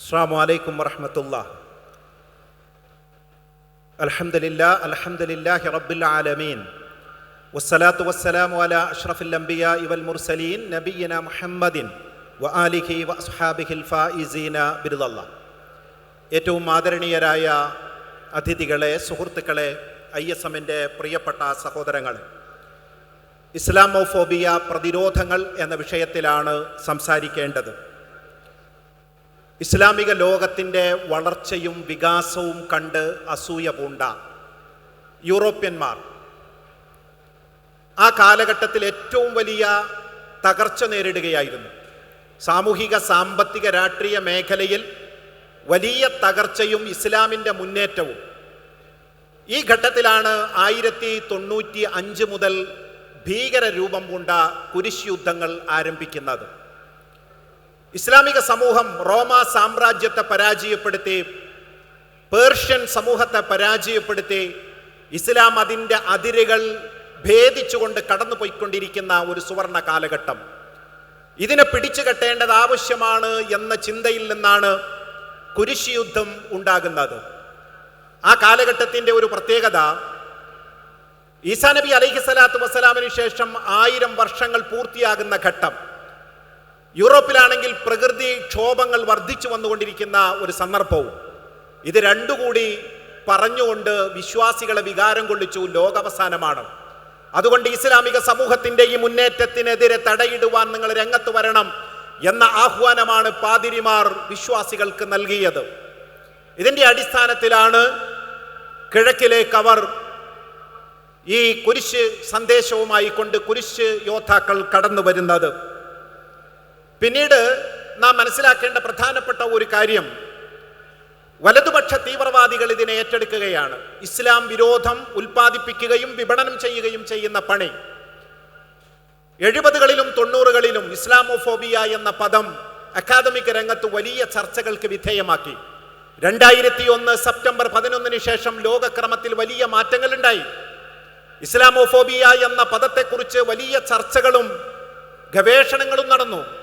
അസ്സാം അലൈക്കും വറഹമത്തുള്ള അലഹമില്ല അലഹമില്ലാഹി റബ്ബിൽ ആലമീൻ. വസ്സലാത്തു വസ്സലാമു അല അഷ്റഫുൽ അംബിയ ഇവൽ മുർസലീൻ നബീന മുഹമ്മദിൻ വ ആലിഹി വസ്ഹാബിഹിൽ ഫായിസീന ബിരുദല്ല ഏറ്റവും ആദരണീയരായ അതിഥികളെ സുഹൃത്തുക്കളെ ഐ എസ് എമ്മിന്റെ പ്രിയപ്പെട്ട സഹോദരങ്ങളെ ഇസ്ലാമോഫോബിയ പ്രതിരോധങ്ങൾ എന്ന വിഷയത്തിലാണ് സംസാരിക്കേണ്ടത്. ഇസ്ലാമിക ലോകത്തിന്റെ വളർച്ചയും വികാസവും കണ്ട് അസൂയ പൂണ്ട യൂറോപ്യന്മാർ. ആ കാലഘട്ടത്തിൽ ഏറ്റവും വലിയ തകർച്ച നേരിടുകയായിരുന്നു. സാമൂഹിക സാമ്പത്തിക രാഷ്ട്രീയ മേഖലയിൽ വലിയ തകർച്ചയും ഇസ്ലാമിന്റെ മുന്നേറ്റവും. ഈ ഘട്ടത്തിലാണ് ആയിരത്തി തൊണ്ണൂറ്റി അഞ്ച് മുതൽ ഭീകര രൂപം പൂണ്ട കുരിശ് യുദ്ധങ്ങൾ ആരംഭിക്കുന്നത്. ഇസ്ലാമിക സമൂഹം റോമ സാമ്രാജ്യത്തെ പരാജയപ്പെടുത്തി പേർഷ്യൻ സമൂഹത്തെ പരാജയപ്പെടുത്തി ഇസ്ലാം അതിന്റെ അതിരുകൾ ഭേദിച്ചുകൊണ്ട് കടന്നുപോയിക്കൊണ്ടിരിക്കുന്ന ഒരു സുവർണ കാലഘട്ടം. ഇതിനെ പിടിച്ചു കെട്ടേണ്ടത് ആവശ്യമാണ് എന്ന ചിന്തയിൽ നിന്നാണ് കുരിശ് യുദ്ധം ഉണ്ടാകുന്നത്. ആ കാലഘട്ടത്തിന്റെ ഒരു പ്രത്യേകത ഈസാ നബി അലൈഹി സ്വലാത്തു വസ്സലാമിന് ശേഷം ആയിരം വർഷങ്ങൾ പൂർത്തിയാകുന്ന ഘട്ടം. യൂറോപ്പിലാണെങ്കിൽ പ്രകൃതി ക്ഷോഭങ്ങൾ വർദ്ധിച്ചു വന്നുകൊണ്ടിരിക്കുന്ന ഒരു സന്ദർഭവും. ഇത് രണ്ടുകൂടി പറഞ്ഞുകൊണ്ട് വിശ്വാസികളെ വികാരം കൊള്ളിച്ചു ലോകാവസാനമാണ്. അതുകൊണ്ട് ഇസ്ലാമിക സമൂഹത്തിന്റെ ഈ മുന്നേറ്റത്തിനെതിരെ തടയിടുവാൻ നിങ്ങൾ രംഗത്ത് വരണം എന്ന ആഹ്വാനമാണ് പാതിരിമാർ വിശ്വാസികൾക്ക് നൽകിയത്. ഇതിന്റെ അടിസ്ഥാനത്തിലാണ് കിഴക്കിലേക്ക് അവർ ഈ കുരിശ് സന്ദേശവുമായി കൊണ്ട് കുരിശ് യോദ്ധാക്കൾ കടന്നു വരുന്നത് പിന്നീട് നാം മനസ്സിലാക്കേണ്ട പ്രധാനപ്പെട്ട ഒരു കാര്യം. വലതുപക്ഷ തീവ്രവാദികൾ ഇതിനെ ഏറ്റെടുക്കുകയാണ്. ഇസ്ലാം വിരോധം ഉൽപ്പാദിപ്പിക്കുകയും വിപണനം ചെയ്യുകയും ചെയ്യുന്ന പണി. എഴുപതുകളിലും തൊണ്ണൂറുകളിലും ഇസ്ലാമോഫോബിയ എന്ന പദം അക്കാദമിക് രംഗത്ത് വലിയ ചർച്ചകൾക്ക് വിധേയമാക്കി. രണ്ടായിരത്തി ഒന്ന് സെപ്റ്റംബർ പതിനൊന്നിന് ശേഷം ലോകക്രമത്തിൽ വലിയ മാറ്റങ്ങൾ ഉണ്ടായി ഇസ്ലാമോഫോബിയ എന്ന പദത്തെക്കുറിച്ച് വലിയ ചർച്ചകളും ഗവേഷണങ്ങളും നടന്നു.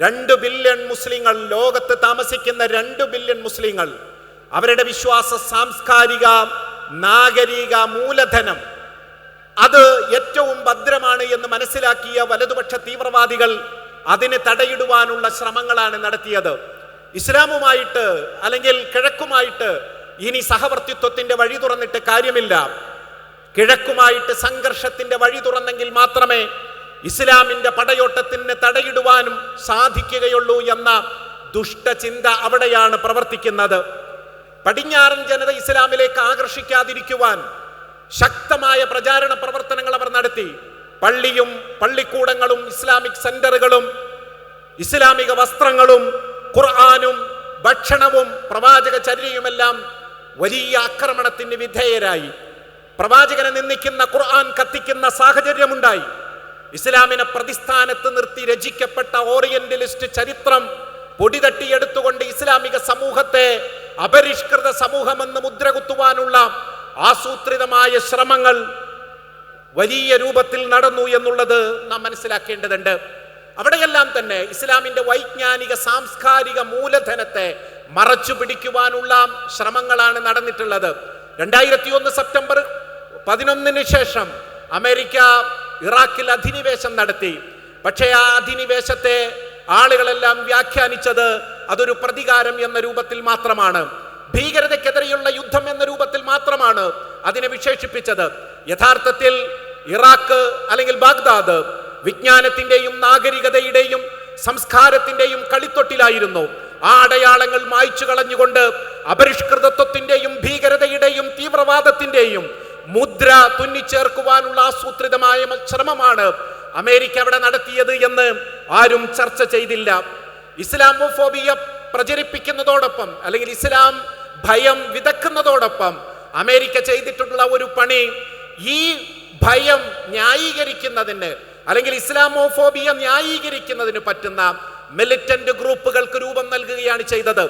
രണ്ട് ബില്യൺ മുസ്ലിങ്ങൾ ലോകത്ത് താമസിക്കുന്ന രണ്ട് ബില്യൺ മുസ്ലിങ്ങൾ അവരുടെ വിശ്വാസ സാംസ്കാരിക നാഗരിക മൂലധനം അത് ഏറ്റവും ഭദ്രമാണ് എന്ന് മനസ്സിലാക്കിയ വലതുപക്ഷ തീവ്രവാദികൾ അതിനെ തടയിടുവാനുള്ള ശ്രമങ്ങളാണ് നടത്തിയത്. ഇസ്ലാമുമായിട്ട് അല്ലെങ്കിൽ കിഴക്കുമായിട്ട് ഇനി സഹവർത്തിത്വത്തിന്റെ വഴി തുറന്നിട്ട് കാര്യമില്ല. കിഴക്കുമായിട്ട് സംഘർഷത്തിന്റെ വഴി തുറന്നെങ്കിൽ മാത്രമേ ഇസ്ലാമിന്റെ പടയോട്ടത്തിന് തടയിടുവാനും സാധിക്കുകയുള്ളൂ എന്ന ദുഷ്ടചിന്ത അവിടെയാണ് പ്രവർത്തിക്കുന്നത്. പടിഞ്ഞാറൻ ജനത ഇസ്ലാമിലേക്ക് ആകർഷിക്കാതിരിക്കുവാൻ ശക്തമായ പ്രചാരണ പ്രവർത്തനങ്ങൾ അവർ നടത്തി. പള്ളിയും പള്ളിക്കൂടങ്ങളും ഇസ്ലാമിക് സെന്ററുകളും ഇസ്ലാമിക വസ്ത്രങ്ങളും ഖുർആാനും ഭക്ഷണവും പ്രവാചക ചര്യയുമെല്ലാം വലിയ ആക്രമണത്തിന് വിധേയരായി. പ്രവാചകനെ നിന്ദിക്കുന്ന ഖുർആൻ കത്തിക്കുന്ന സാഹചര്യമുണ്ടായി. ഇസ്ലാമിനെ പ്രതിസ്ഥാനത്ത് നിർത്തി രചിക്കപ്പെട്ട ഓറിയന്റലിസ്റ്റ് ചരിത്രം പൊടിതട്ടിയെടുത്തുകൊണ്ട് ഇസ്ലാമിക സമൂഹത്തെ അപരിഷ്കൃത സമൂഹമെന്ന് മുദ്രകുത്തുവാനുള്ള ആസൂത്രിതമായ ശ്രമങ്ങൾ വലിയ രൂപത്തിൽ നടന്നു എന്നുള്ളത് നാം മനസ്സിലാക്കേണ്ടതുണ്ട്. അവിടെയെല്ലാം തന്നെ ഇസ്ലാമിന്റെ വൈജ്ഞാനിക സാംസ്കാരിക മൂലധനത്തെ മറച്ചു പിടിക്കുവാനുള്ള ശ്രമങ്ങളാണ് നടന്നിട്ടുള്ളത്. രണ്ടായിരത്തി ഒന്ന് സെപ്റ്റംബർ പതിനൊന്നിന് ശേഷം അമേരിക്ക ഇറാഖിൽ അധിനിവേശം നടത്തി. പക്ഷേ ആ അധിനിവേശത്തെ ആളുകളെല്ലാം വ്യാഖ്യാനിച്ചത് അതൊരു പ്രതികാരം എന്ന രൂപത്തിൽ മാത്രമാണ്. ഭീകരതയ്ക്കെതിരെയുള്ള യുദ്ധം എന്ന രൂപത്തിൽ മാത്രമാണ് അതിനെ വിശേഷിപ്പിച്ചത്. യഥാർത്ഥത്തിൽ ഇറാഖ് അല്ലെങ്കിൽ ബാഗ്ദാദ് വിജ്ഞാനത്തിന്റെയും നാഗരികതയുടെയും സംസ്കാരത്തിന്റെയും കളിത്തൊട്ടിലായിരുന്നു. ആ അടയാളങ്ങൾ മായ്ച്ചു കളഞ്ഞുകൊണ്ട് അപരിഷ്കൃതത്വത്തിന്റെയും ഭീകരതയുടെയും തീവ്രവാദത്തിന്റെയും മുദ്ര തുന്നിച്ചേർക്കുവാനുള്ള ആസൂത്രിതമായ ശ്രമമാണ് അമേരിക്ക അവിടെ നടത്തിയത് എന്ന് ആരും ചർച്ച ചെയ്തില്ല. ഇസ്ലാമോഫോബിയ പ്രചരിപ്പിക്കുന്നതോടൊപ്പം അല്ലെങ്കിൽ ഇസ്ലാം ഭയം വിതക്കുന്നതോടൊപ്പം അമേരിക്ക ചെയ്തിട്ടുള്ള ഒരു പണി ഈ ഭയം ന്യായീകരിക്കുന്നതിന് അല്ലെങ്കിൽ ഇസ്ലാമോഫോബിയ ന്യായീകരിക്കുന്നതിന് പറ്റുന്ന മിലിറ്റന്റ് ഗ്രൂപ്പുകൾക്ക് രൂപം നൽകുകയാണ് ചെയ്തത്.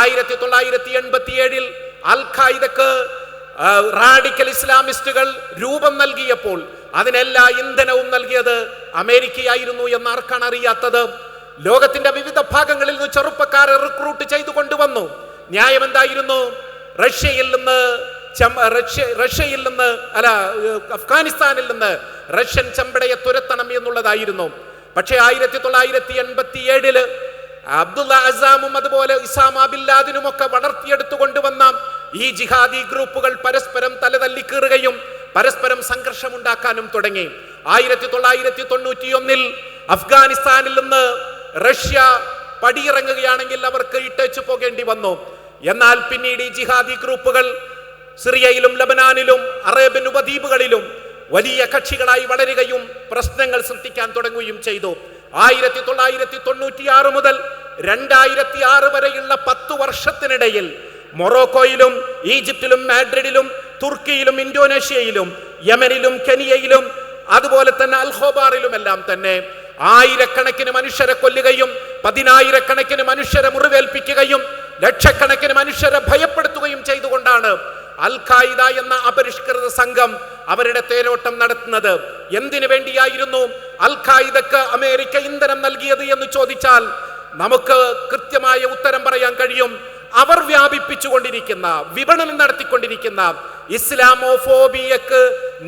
ആയിരത്തി തൊള്ളായിരത്തി എൺപത്തി ഏഴിൽ അൽ ഖായിദക്ക് റാഡിക്കൽ ഇസ്ലാമിസ്റ്റുകൾ രൂപം നൽകിയപ്പോൾ അതിനെല്ലാ ഇന്ധനവും നൽകിയത് അമേരിക്കയായിരുന്നു എന്ന് ആർക്കാണ് അറിയാത്തത്. ലോകത്തിന്റെ വിവിധ ഭാഗങ്ങളിൽ നിന്ന് ചെറുപ്പക്കാരെ റിക്രൂട്ട് ചെയ്തു കൊണ്ടുവന്നു. ന്യായം എന്തായിരുന്നു? റഷ്യയിൽ നിന്ന് റഷ്യ റഷ്യയിൽ നിന്ന് അല്ല അഫ്ഗാനിസ്ഥാനിൽ നിന്ന് റഷ്യൻ ചെമ്പടയെ തുരത്തണം എന്നുള്ളതായിരുന്നു. പക്ഷേ ആയിരത്തി തൊള്ളായിരത്തി എൺപത്തി ഏഴിൽ അബ്ദുള്ള അസാമും അതുപോലെ ഇസാമ ബില്ലാദിനും ഒക്കെ വളർത്തിയെടുത്തു കൊണ്ടുവന്ന ഈ ജിഹാദി ഗ്രൂപ്പുകൾ പരസ്പരം തലതല്ലിക്കീറുകയും പരസ്പരം സംഘർഷമുണ്ടാക്കാനും തുടങ്ങി. ആയിരത്തി തൊള്ളായിരത്തി തൊണ്ണൂറ്റിയൊന്നിൽ അഫ്ഗാനിസ്ഥാനിൽ നിന്ന് റഷ്യ പടിയിറങ്ങുകയാണെങ്കിൽ അവർക്ക് ഇട്ടേച്ചു പോകേണ്ടി വന്നു. എന്നാൽ പിന്നീട് ഈ ജിഹാദി ഗ്രൂപ്പുകൾ സിറിയയിലും ലബനാനിലും അറേബ്യൻ ഉപദ്വീപുകളിലും വലിയ കക്ഷികളായി വളരുകയും പ്രശ്നങ്ങൾ സൃഷ്ടിക്കാൻ തുടങ്ങുകയും ചെയ്തു. ആയിരത്തി തൊള്ളായിരത്തി തൊണ്ണൂറ്റിയാറ് മുതൽ രണ്ടായിരത്തി ആറ് വരെയുള്ള പത്തു വർഷത്തിനിടയിൽ മൊറോക്കോയിലും ഈജിപ്തിലും മാഡ്രിഡിലും തുർക്കിയിലും ഇന്തോനേഷ്യയിലും യമനിലും കെനിയയിലും അതുപോലെ തന്നെ അൽഹോബാറിലുമെല്ലാം തന്നെ ആയിരക്കണക്കിന് മനുഷ്യരെ കൊല്ലുകയും പതിനായിരക്കണക്കിന് മനുഷ്യരെ മുറിവേൽപ്പിക്കുകയും ലക്ഷക്കണക്കിന് മനുഷ്യരെ ഭയപ്പെടുത്തുകയും ചെയ്തുകൊണ്ടാണ് അൽ ഖായിദ എന്ന അപരിഷ്കൃത സംഘം അവരുടെ തേരോട്ടം നടത്തുന്നത്. എന്തിനു വേണ്ടിയായിരുന്നു അൽ ഖായിദക്ക് അമേരിക്ക ഇന്ധനം നൽകിയത് എന്ന് ചോദിച്ചാൽ നമുക്ക് കൃത്യമായ ഉത്തരം പറയാൻ കഴിയും. അവർ വ്യാപിപ്പിച്ചുകൊണ്ടിരിക്കുന്ന വിപണനം നടത്തിക്കൊണ്ടിരിക്കുന്ന ഇസ്ലാമോഫോബിയക്ക്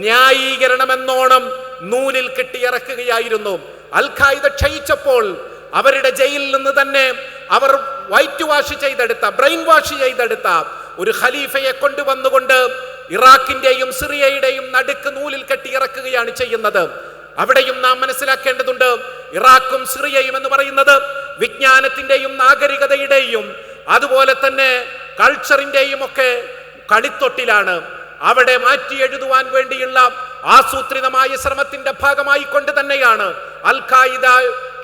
ന്യായീകരണമെന്നോണം നൂലിൽ കെട്ടിയിറക്കുകയായിരുന്നു. അൽ ഖായിദ ക്ഷയിച്ചപ്പോൾ അവരുടെ ജയിലിൽ നിന്ന് തന്നെ അവർ വൈറ്റ് വാഷ് ചെയ്തെടുത്ത ബ്രെയിൻ വാഷ് ചെയ്തെടുത്ത ഒരു ഖലീഫയെ കൊണ്ടുവന്നുകൊണ്ട് ഇറാഖിന്റെയും സിറിയയുടെയും നടുക്ക് നൂലിൽ കെട്ടിയിറക്കുകയാണ് ചെയ്യുന്നത്. അവിടെയും നാം മനസ്സിലാക്കേണ്ടതുണ്ട് ഇറാഖും സിറിയയും എന്ന് പറയുന്നത് വിജ്ഞാനത്തിന്റെയും നാഗരികതയുടെയും അതുപോലെ തന്നെ കൾച്ചറിന്റെയും ഒക്കെ കളിത്തൊട്ടിലാണ് അവിടെ മാറ്റി എഴുതുവാൻ വേണ്ടിയുള്ള ആസൂത്രിതമായ ശ്രമത്തിന്റെ ഭാഗമായി കൊണ്ട് തന്നെയാണ് അൽ ഖായിദ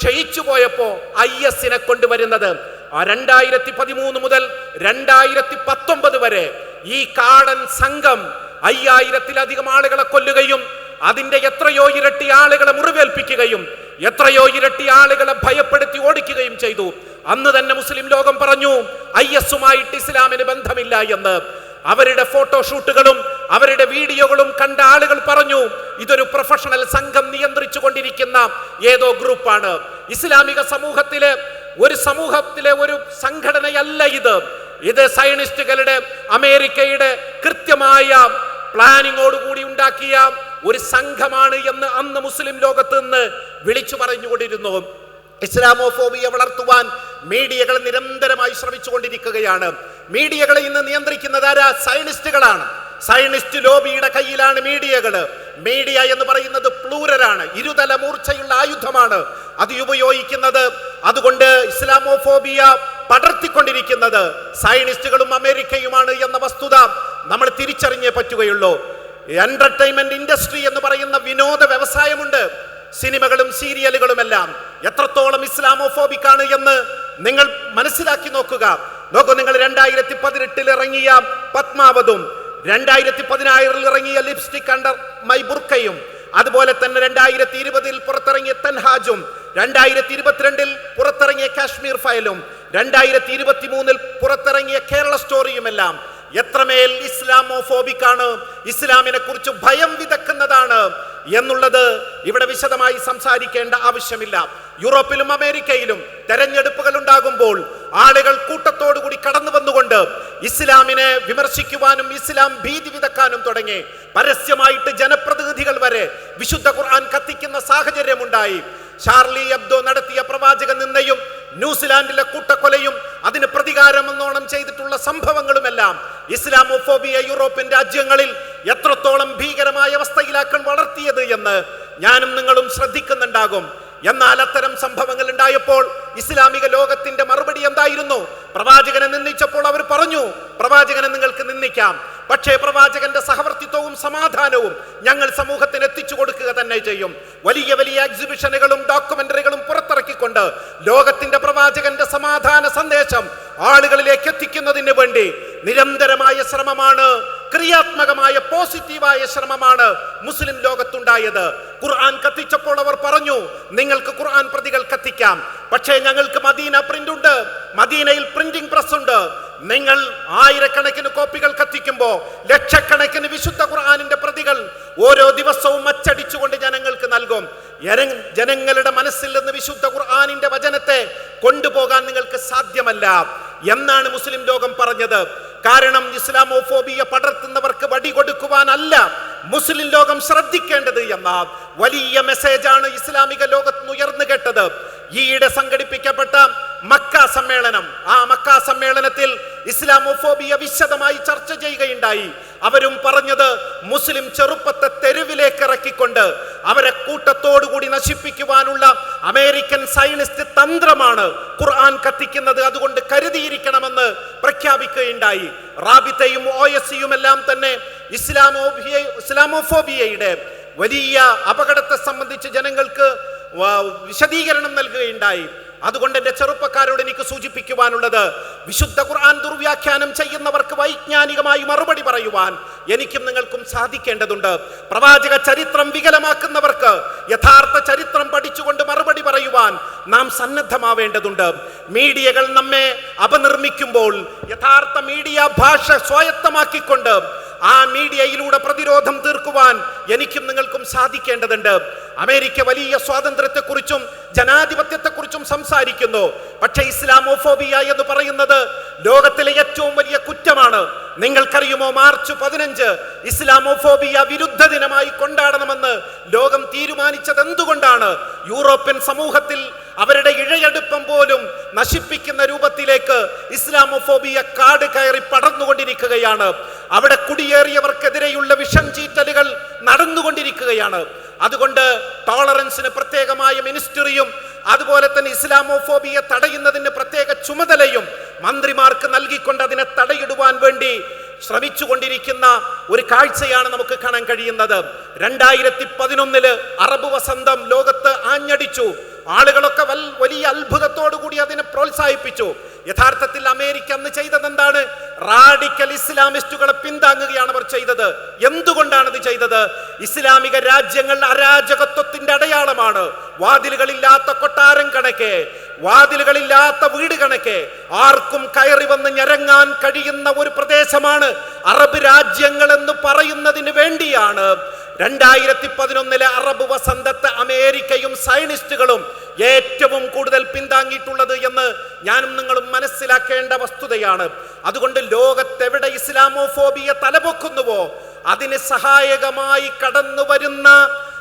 ക്ഷയിച്ചു പോയപ്പോ ഐ എസിനെ കൊണ്ടുവരുന്നത്. രണ്ടായിരത്തി പതിമൂന്ന് മുതൽ രണ്ടായിരത്തി പത്തൊമ്പത് വരെ ഈ കാടൻ സംഘം അയ്യായിരത്തിലധികം ആളുകളെ കൊല്ലുകയും അതിന്റെ എത്രയോ ഇരട്ടി ആളുകളെ മുറിവേൽപ്പിക്കുകയും എത്രയോ ഇരട്ടി ആളുകളെ ഭയപ്പെടുത്തി ഓടിക്കുകയും ചെയ്തു. അന്ന് തന്നെ മുസ്ലിം ലോകം പറഞ്ഞു ഐ എസുമായിട്ട് ഇസ്ലാമിന് ബന്ധമില്ല എന്ന്. അവരുടെ ഫോട്ടോഷൂട്ടുകളും അവരുടെ വീഡിയോകളും കണ്ട ആളുകൾ പറഞ്ഞു ഇതൊരു പ്രൊഫഷണൽ സംഘം നിയന്ത്രിച്ചു കൊണ്ടിരിക്കുന്ന ഏതോ ഗ്രൂപ്പാണ്. ഇസ്ലാമിക സമൂഹത്തിലെ ഒരു സമൂഹത്തിലെ ഒരു സംഘടനയല്ല ഇത്. ഇത് സയനിസ്റ്റുകളുടെ അമേരിക്കയുടെ കൃത്യമായ പ്ലാനിങ്ങോടുകൂടി ഉണ്ടാക്കിയ ഒരു സംഘമാണ് എന്ന് അന്ന് മുസ്ലിം ലോകത്ത് നിന്ന് വിളിച്ചു പറഞ്ഞുകൊണ്ടിരുന്നു. ഇസ്ലാമോഫോബിയ വളർത്തുവാൻ മീഡിയകൾ നിരന്തരമായി ശ്രമിച്ചുകൊണ്ടിരിക്കുകയാണ്. മീഡിയകളെ ഇന്ന് നിയന്ത്രിക്കുന്നത് ആരാ? സയനിസ്റ്റുകളാണ്. സയനിസ്റ്റ് ലോബിയുടെ കയ്യിലാണ് മീഡിയകൾ. മീഡിയ എന്ന് പറയുന്നത് പ്ലൂരലാണ്. ഇരുതല മൂർച്ചയുള്ള ആയുധമാണ് അത് ഉപയോഗിക്കുന്നത്. അതുകൊണ്ട് ഇസ്ലാമോഫോബിയ പടർത്തിക്കൊണ്ടിരിക്കുന്നത്. സയനിസ്റ്റുകളും അമേരിക്കയുമാണ് എന്ന വസ്തുത നമ്മൾ തിരിച്ചറിഞ്ഞേ പറ്റുകയുള്ളൂ. എന്റർടൈൻമെന്റ് ഇൻഡസ്ട്രി എന്ന് പറയുന്ന വിനോദ വ്യവസായമുണ്ട്. സിനിമകളും സീരിയലുകളുമെല്ലാം എത്രത്തോളം ഇസ്ലാമോഫോബിക് ആണ് എന്ന് നിങ്ങൾ മനസ്സിലാക്കി നോക്കുക. നോക്കൂ നിങ്ങൾ രണ്ടായിരത്തി പതിനെട്ടിൽ ഇറങ്ങിയ പത്മാവതും രണ്ടായിരത്തി പതിനാറിൽ ഇറങ്ങിയ ലിപ്സ്റ്റിക് അണ്ടർ മൈ ബുർക്കയും അതുപോലെ തന്നെ രണ്ടായിരത്തി ഇരുപതിൽ പുറത്തിറങ്ങിയ തൻഹാജും രണ്ടായിരത്തി ഇരുപത്തിരണ്ടിൽ പുറത്തിറങ്ങിയ കാശ്മീർ ഫയലും രണ്ടായിരത്തി ഇരുപത്തി മൂന്നിൽ പുറത്തിറങ്ങിയ കേരള സ്റ്റോറിയുമെല്ലാം എത്രമേൽ ഇസ്ലാമോഫോബിക് ആണ് ഇസ്ലാമിനെ കുറിച്ച് ഭയം വിതക്കുന്നതാണ് എന്നുള്ളത് ഇവിടെ വിശദമായി സംസാരിക്കേണ്ട ആവശ്യമില്ല. യൂറോപ്പിലും അമേരിക്കയിലും തെരഞ്ഞെടുപ്പുകൾ ഉണ്ടാകുമ്പോൾ ആളുകൾ കൂട്ടത്തോടുകൂടി കടന്നു വന്നുകൊണ്ട് ഇസ്ലാമിനെ വിമർശിക്കുവാനും ഇസ്ലാം ഭീതി വിതക്കാനും തുടങ്ങി. പരസ്യമായിട്ട് ജനപ്രതിനിധികൾ വരെ വിശുദ്ധ ഖുർആൻ കത്തിക്കുന്ന സാഹചര്യമുണ്ടായി. ഷാർലി അബ്ദോ നടത്തിയ പ്രവാചക നിന്ദയും ന്യൂസിലാൻഡിലെ കൂട്ടക്കൊലയും അതിന് പ്രതികാരം എന്നോണം ചെയ്തിട്ടുള്ള സംഭവങ്ങളുമെല്ലാം ഇസ്ലാമോഫോബിയ യൂറോപ്യൻ രാജ്യങ്ങളിൽ എത്രത്തോളം ഭീകരമായ അവസ്ഥയിലാക്കാൻ വളർത്തിയത് എന്ന് ഞാനും നിങ്ങളും ശ്രദ്ധിക്കുന്നുണ്ടാകും. എന്നാൽ അത്തരം സംഭവങ്ങൾ ഉണ്ടായപ്പോൾ ഇസ്ലാമിക ലോകത്തിന്റെ മറുപടി എന്തായിരുന്നു? പ്രവാചകനെ നിന്ദിച്ചപ്പോൾ അവർ പറഞ്ഞു പ്രവാചകനെ നിങ്ങൾക്ക് നിന്ദിക്കാം. പക്ഷേ പ്രവാചകന്റെ സഹവർത്തിത്വവും സമാധാനവും ഞങ്ങൾ സമൂഹത്തിന് എത്തിച്ചു കൊടുക്കുക തന്നെ ചെയ്യും. വലിയ വലിയ എക്സിബിഷനുകളും ഡോക്യുമെന്ററികളും പുറത്തിറക്കിക്കൊണ്ട് ലോകത്തിന്റെ പ്രവാചകന്റെ സമാധാന സന്ദേശം ആളുകളിലേക്ക് എത്തിക്കുന്നതിന് വേണ്ടി നിരന്തരമായ ശ്രമമാണ് ക്രിയാത്മകമായ പോസിറ്റീവായ ശ്രമമാണ് മുസ്ലിം ലോകത്തുണ്ടായത്. ഖുർആൻ കത്തിച്ചപ്പോൾ അവർ പറഞ്ഞു നിങ്ങൾക്ക് ഖുർആൻ പ്രതികൾ കത്തിക്കാം. പക്ഷേ ഞങ്ങൾക്ക് മദീന പ്രിന്റ് ഉണ്ട്. മദീനയിൽ പ്രിന്റിംഗ് പ്രസ് ഉണ്ട് നിങ്ങൾ ആയിരക്കണക്കിന് കോപ്പികൾ കത്തിക്കുമ്പോ ലക്ഷക്കണക്കിന് വിശുദ്ധ ഖുർആാനിന്റെ പ്രതികൾ ഓരോ ദിവസവും അച്ചടിച്ചുകൊണ്ട് ജനങ്ങൾക്ക് നൽകും. ജനങ്ങളുടെ മനസ്സിൽ നിന്ന് വിശുദ്ധ ഖുർആാനിന്റെ വചനത്തെ കൊണ്ടുപോകാൻ നിങ്ങൾക്ക് സാധ്യമല്ല എന്നാണ് മുസ്ലിം ലോകം പറഞ്ഞത്. കാരണം ഇസ്ലാമോഫോബിയ പടർത്തുന്നവർക്ക് വടി കൊടുക്കുവാനല്ല. മുസ്ലിം ലോകം ശ്രദ്ധിക്കേണ്ടത് എന്ന വലിയ മെസ്സേജാണ് ഇസ്ലാമിക ലോകത്ത് ഉയർന്നു കേട്ടത്. ഈയിടെ സംഘടിപ്പിക്കപ്പെട്ട മക്ക സമ്മേളനം. ആ മക്ക സമ്മേളനത്തിൽ ഇസ്ലാമോഫോബിയ വിശദമായി ചർച്ച ചെയ്യുകയുണ്ടായി. അവരും പറഞ്ഞത് മുസ്ലിം ചെറുപ്പത്തെ തെരുവിലേക്ക് ഇറക്കിക്കൊണ്ട് അവരെ കൂട്ടത്തോടുകൂടി നശിപ്പിക്കുവാനുള്ള അമേരിക്കൻ സയനിസ്റ്റ് തന്ത്രമാണ് ഖുർആൻ കത്തിക്കുന്നത് അതുകൊണ്ട് കരുതിയിരിക്കണമെന്ന് പ്രഖ്യാപിക്കുകയുണ്ടായി. റാബിത്തയും ഒ എസ് സിയും എല്ലാം തന്നെ ഇസ്ലാമോഫിയ ഇസ്ലാമോഫോബിയയുടെ വലിയ അപകടത്തെ സംബന്ധിച്ച് ജനങ്ങൾക്ക് വിശദീകരണം നൽകുകയുണ്ടായി. അതുകൊണ്ട് എന്റെ ചെറുപ്പക്കാരോട് എനിക്ക് സൂചിപ്പിക്കുവാനുള്ളത് വിശുദ്ധ ഖുർആൻ ദുർവ്യാഖ്യാനം ചെയ്യുന്നവർക്ക് വൈജ്ഞാനികമായി മറുപടി പറയുവാൻ എനിക്കും നിങ്ങൾക്കും സാധിക്കേണ്ടതുണ്ട്. പ്രവാചക ചരിത്രം വികലമാക്കുന്നവർക്ക് യഥാർത്ഥ ചരിത്രം പഠിച്ചുകൊണ്ട് മറുപടി പറയുവാൻ നാം സന്നദ്ധമാവേണ്ടതുണ്ട്. മീഡിയകൾ നമ്മെ അപനിർമ്മിക്കുമ്പോൾ യഥാർത്ഥ മീഡിയ ഭാഷ സ്വായത്തമാക്കിക്കൊണ്ട് ആ മീഡിയയിലൂടെ പ്രതിരോധം തീർക്കുവാൻ എനിക്കും നിങ്ങൾക്കും സാധിക്കേണ്ടതുണ്ട്. അമേരിക്ക വലിയ സ്വാതന്ത്ര്യത്തെക്കുറിച്ചും ജനാധിപത്യത്തെക്കുറിച്ചും സംസാരിക്കുന്നു. പക്ഷേ ഇസ്ലാമോഫോബിയ എന്ന് പറയുന്നത് ലോകത്തിലെ ഏറ്റവും വലിയ കുറ്റമാണ്. നിങ്ങൾക്കറിയുമോ മാർച്ച് പതിനഞ്ച് ഇസ്ലാമോഫോബിയ വിരുദ്ധ ദിനമായി കൊണ്ടാടണമെന്ന് ലോകം തീരുമാനിച്ചത് എന്തുകൊണ്ടാണ് യൂറോപ്യൻ സമൂഹത്തിൽ അവരുടെ ഇഴയടുപ്പം പോലും നശിപ്പിക്കുന്ന രൂപത്തിലേക്ക് ഇസ്ലാമോഫോബിയ കാട് കയറി പടർന്നുകൊണ്ടിരിക്കുകയാണ്. അവിടെ കുടിയേറിയവർക്കെതിരെയുള്ള വിഷം ചീറ്റലുകൾ നടന്നുകൊണ്ടിരിക്കുകയാണ്. അതുകൊണ്ട് ടോളറൻസിന് പ്രത്യേകമായ മിനിസ്റ്ററിയും അതുപോലെ തന്നെ ഇസ്ലാമോഫോബിയ തടയുന്നതിന് പ്രത്യേക ചുമതലയും മന്ത്രിമാർക്ക് നൽകിക്കൊണ്ട് അതിനെ തടയിടുവാൻ വേണ്ടി ശ്രമിച്ചുകൊണ്ടിരിക്കുന്ന ഒരു കാഴ്ചയാണ് നമുക്ക് കാണാൻ കഴിയുന്നത്. രണ്ടായിരത്തി പതിനൊന്നിൽ അറബ് വസന്തം ലോകത്ത് ആഞ്ഞടിച്ചു. ആളുകളൊക്കെ വലിയ അത്ഭുതത്തോടു കൂടി അതിനെ പ്രോത്സാഹിപ്പിച്ചു. യഥാർത്ഥത്തിൽ അമേരിക്ക അന്ന് ചെയ്തത് എന്താണ്? റാഡിക്കൽ ഇസ്ലാമിസ്റ്റുകളെ പിന്താങ്ങുകയാണ് അവർ ചെയ്തത്. എന്തുകൊണ്ടാണ് ഇത് ചെയ്തത്? ഇസ്ലാമിക രാജ്യങ്ങൾ അരാജകത്വത്തിന്റെ അടയാളമാണ്. വാതിലുകളില്ലാത്ത കൊട്ടാരം കണക്കെ. വാതിലുകളില്ലാത്ത വീട് കണക്കെ ആർക്കും കയറി വന്ന് ഞരങ്ങാൻ കഴിയുന്ന ഒരു പ്രദേശമാണ് അറബ് രാജ്യങ്ങൾ എന്ന് പറയുന്നതിന് വേണ്ടിയാണ്. രണ്ടായിരത്തി പതിനൊന്നിലെ അറബ് വസന്തത്തെ അമേരിക്കയും സയനിസ്റ്റുകളും ഏറ്റവും കൂടുതൽ പിന്താങ്ങിയിട്ടുള്ളത് എന്ന് ഞാനും നിങ്ങളും മനസ്സിലാക്കേണ്ട വസ്തുതയാണ്. അതുകൊണ്ട് ലോകത്തെവിടെ ഇസ്ലാമോഫോബിയ തലപൊക്കുന്നുവോ അതിന് സഹായകമായി കടന്നു വരുന്ന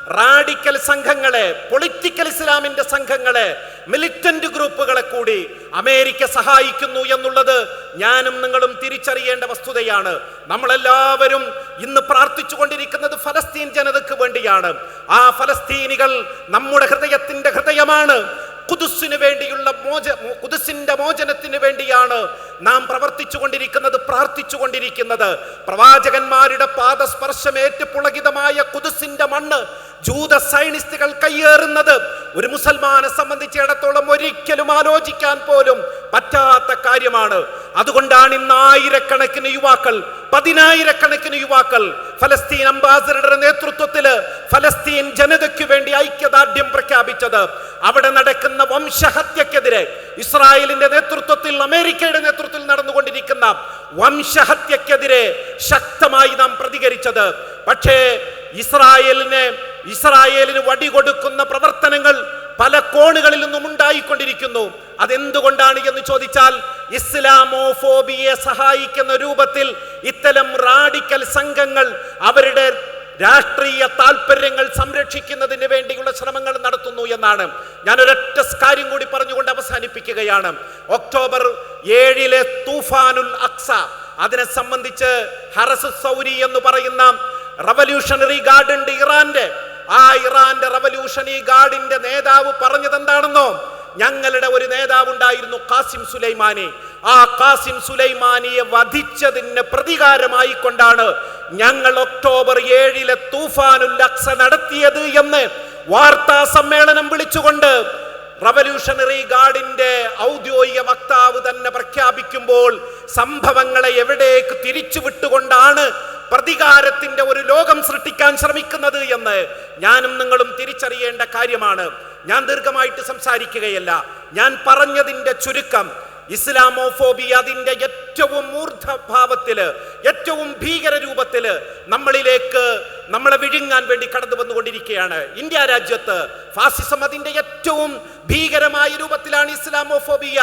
റാഡിക്കൽ സംഘങ്ങളെ പൊളിറ്റിക്കൽ ഇസ്ലാമിന്റെ സംഘങ്ങളെ മിലിറ്റന്റ് ഗ്രൂപ്പുകളെ കൂടി അമേരിക്ക സഹായിക്കുന്നു എന്നുള്ളത് ഞാനും നിങ്ങളും തിരിച്ചറിയേണ്ട വസ്തുതയാണ്. നമ്മളെല്ലാവരും ഇന്ന് പ്രാർത്ഥിച്ചു കൊണ്ടിരിക്കുന്നത് ഫലസ്തീൻ ജനതയ്ക്ക് വേണ്ടിയാണ്. ആ ഫലസ്തീനികൾ നമ്മുടെ ഹൃദയത്തിന്റെ ഹൃദയമാണ്. കുതുസിന് വേണ്ടിയുള്ള മോച കുതുസിന്റെ മോചനത്തിന് വേണ്ടിയാണ് നാം പ്രവർത്തിച്ചു കൊണ്ടിരിക്കുന്നത് പ്രാർത്ഥിച്ചു കൊണ്ടിരിക്കുന്നത് പ്രവാചകന്മാരുടെ പാദസ്പർശമേറ്റ് പുളകിതമായ കുതുസിന്റെ മണ്ണ് ജൂത സൈനിസ്റ്റുകൾ കയ്യേറുന്നത് ഒരു മുസൽമാനെ സംബന്ധിച്ചിടത്തോളം ഒരിക്കലും ആലോചിക്കാൻ പോലും പറ്റാത്ത കാര്യമാണ്. അതുകൊണ്ടാണ് ഇന്ന് ആയിരക്കണക്കിന് യുവാക്കൾ പതിനായിരക്കണക്കിന് യുവാക്കൾ ഫലസ്തീൻ അംബാസഡറുടെ നേതൃത്വത്തിൽ ഫലസ്തീൻ ജനതയ്ക്ക് വേണ്ടി ഐക്യദാർഢ്യം പ്രഖ്യാപിച്ചത്. അവിടെ നടക്കുന്ന വംശഹത്യക്കെതിരെ ഇസ്രായേലിന്റെ നേതൃത്വത്തിൽ അമേരിക്കയുടെ നേതൃത്വത്തിൽ നടന്നുകൊണ്ടിരിക്കുന്ന വംശഹത്യക്കെതിരെ ശക്തമായി നാം പ്രതികരിച്ചത്. പക്ഷേ ഇസ്രായേലിനെ ഇസ്രായേലിന് വടി കൊടുക്കുന്ന പ്രവർത്തനങ്ങൾ പല കോണുകളിൽ നിന്നും ഉണ്ടായിക്കൊണ്ടിരിക്കുന്നു. അതെന്തുകൊണ്ടാണ് എന്ന് ചോദിച്ചാൽ ഇസ്ലാമോഫോബിയെ സഹായിക്കുന്ന രൂപത്തിൽ ഇത്തരം റാഡിക്കൽ സംഘങ്ങൾ അവരുടെ രാഷ്ട്രീയ താല്പര്യങ്ങൾ സംരക്ഷിക്കുന്നതിന് വേണ്ടിയുള്ള ശ്രമങ്ങൾ നടത്തുന്നു എന്നാണ്. ഞാൻ ഒരൊറ്റ കാര്യം കൂടി പറഞ്ഞുകൊണ്ട് അവസാനിപ്പിക്കുകയാണ്. ഒക്ടോബർ ഏഴിലെ തൂഫാനുൽ അക്സ അതിനെ സംബന്ധിച്ച് ഹറസ് സൗരി എന്ന് പറയുന്ന റവല്യൂഷണറി ഗാർഡൻ ഇറാന്റെ ആ ഇറാന്റെ റവല്യൂഷണറി ഗാർഡിന്റെ നേതാവ് പറഞ്ഞത് എന്താണെന്നോ? ഞങ്ങളുടെ ഒരു നേതാവുണ്ടായിരുന്നു കാസിം സുലൈമാനി. ആ കാസിം സുലൈമാനിയെ വധിച്ചതിന് പ്രതികാരമായി കൊണ്ടാണ് ഞങ്ങൾ ഒക്ടോബർ ഏഴിലെ തൂഫാനുൽ അക്സ നടത്തിയത് എന്ന് വാർത്താ സമ്മേളനം വിളിച്ചുകൊണ്ട് റവല്യൂഷണറി ഗാർഡിന്റെ ഔദ്യോഗിക വക്താവ് തന്നെ പ്രഖ്യാപിക്കുമ്പോൾ സംഭവങ്ങളെ എവിടേക്ക് തിരിച്ചു വിട്ടുകൊണ്ടാണ് പ്രതികാരത്തിന്റെ ഒരു ലോകം സൃഷ്ടിക്കാൻ ശ്രമിക്കുന്നത് എന്ന് ഞാനും നിങ്ങളും തിരിച്ചറിയേണ്ട കാര്യമാണ്. ഞാൻ ദീർഘമായിട്ട് സംസാരിക്കുകയല്ല. ഞാൻ പറഞ്ഞതിന്റെ ചുരുക്കം ഇസ്ലാമോഫോബിയ അതിന്റെ ഏറ്റവും മൂർധഭാവത്തിൽ ഏറ്റവും ഭീകര രൂപത്തിൽ നമ്മളിലേക്ക് നമ്മളെ വിഴുങ്ങാൻ വേണ്ടി കടന്നു വന്നുകൊണ്ടിരിക്കുകയാണ് ഇന്ത്യ രാജ്യത്ത് ഫാസിസം അതിന്റെ ഏറ്റവും ഭീകരമായ രൂപത്തിലാണ് ഇസ്ലാമോഫോബിയ.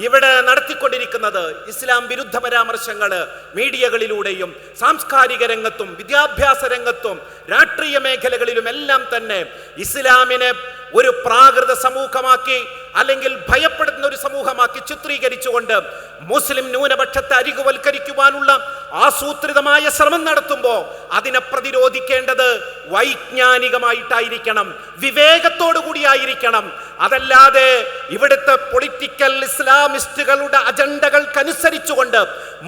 ഇവിടെ നടത്തിക്കൊണ്ടിരിക്കുന്നത് ഇസ്ലാം വിരുദ്ധ പരാമർശങ്ങൾ മീഡിയകളിലൂടെയും സാംസ്കാരിക രംഗത്തും വിദ്യാഭ്യാസ രംഗത്തും രാഷ്ട്രീയ മേഖലകളിലും എല്ലാം തന്നെ ഇസ്ലാമിനെ ഒരു പ്രാകൃത സമൂഹമാക്കി അല്ലെങ്കിൽ ഭയപ്പെടുന്ന ഒരു സമൂഹമാക്കി ചിത്രീകരിച്ചുകൊണ്ട് മുസ്ലിം ന്യൂനപക്ഷത്തെ അരികുവൽക്കരിക്കുവാനുള്ള ആസൂത്രിതമായ ശ്രമം നടത്തുമ്പോൾ അതിനെ പ്രതിരോധിക്കേണ്ടത് വൈജ്ഞാനികമായിട്ടായിരിക്കണം വിവേകത്തോടു കൂടിയായിരിക്കണം അതല്ലാതെ ഇവിടുത്തെ പൊളിറ്റിക്കൽ ഇസ്ലാമിസ്റ്റുകളുടെ അജണ്ടകൾക്കനുസരിച്ചുകൊണ്ട്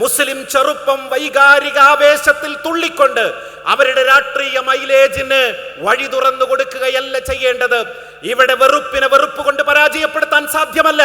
മുസ്ലിം ചെറുപ്പം വൈകാരിക ആവേശത്തിൽ തുള്ളിക്കൊണ്ട് അവരുടെ രാഷ്ട്രീയ മൈലേജിന് വഴി തുറന്നു കൊടുക്കുകയല്ല ചെയ്യേണ്ടത്. ഇവിടെ വെറുപ്പിനെ വെറുപ്പ് കൊണ്ട് പരാജയപ്പെടുത്താൻ സാധ്യമല്ല.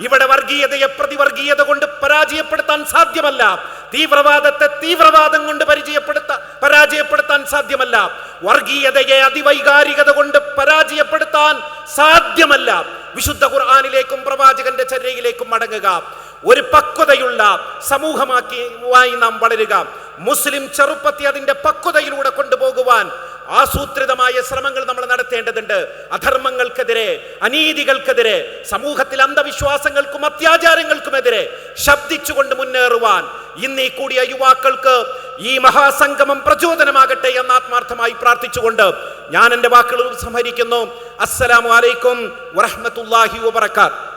ഇവിടെ വർഗീയതയെ പ്രതിവർഗീയത കൊണ്ട് പരാജയപ്പെടുത്താൻ സാധ്യമല്ല. തീവ്രവാദത്തെ തീവ്രവാദം കൊണ്ട് പരിചയപ്പെടുത്ത പരാജയപ്പെടുത്താൻ സാധ്യമല്ല. വർഗീയതയെ അതിവൈകാരികത കൊണ്ട് പരാജയപ്പെടുത്താൻ സാധ്യമല്ല. വിശുദ്ധ ഖുർആാനിലേക്കും പ്രവാചകന്റെ ചര്യയിലേക്കും മടങ്ങുക. ഒരു പക്വതയുള്ള സമൂഹമാക്കി വായി നാം വളരുക. മുസ്ലിം ചെറുപ്പത്തെ അതിന്റെ പക്വതയിലൂടെ കൊണ്ടുപോകുവാൻ ആസൂത്രിതമായ ശ്രമങ്ങൾ നമ്മൾ നടത്തേണ്ടതുണ്ട്. അധർമ്മങ്ങൾക്കെതിരെ അനീതികൾക്കെതിരെ സമൂഹത്തിൽ അന്ധവിശ്വാസങ്ങൾക്കും അത്യാചാരങ്ങൾക്കുമെതിരെ ശബ്ദിച്ചുകൊണ്ട് മുന്നേറുവാൻ ഇന്ന് ഈ കൂടിയ യുവാക്കൾക്ക് ഈ മഹാസംഗമം പ്രചോദനമാകട്ടെ എന്ന് ആത്മാർത്ഥമായി പ്രാർത്ഥിച്ചുകൊണ്ട് ഞാൻ എന്റെ വാക്കുകൾ സംഹരിക്കുന്നു അസ്സലാമു അലൈക്കും വറഹ്മത്തുള്ളാഹി വബറകാത്ത്.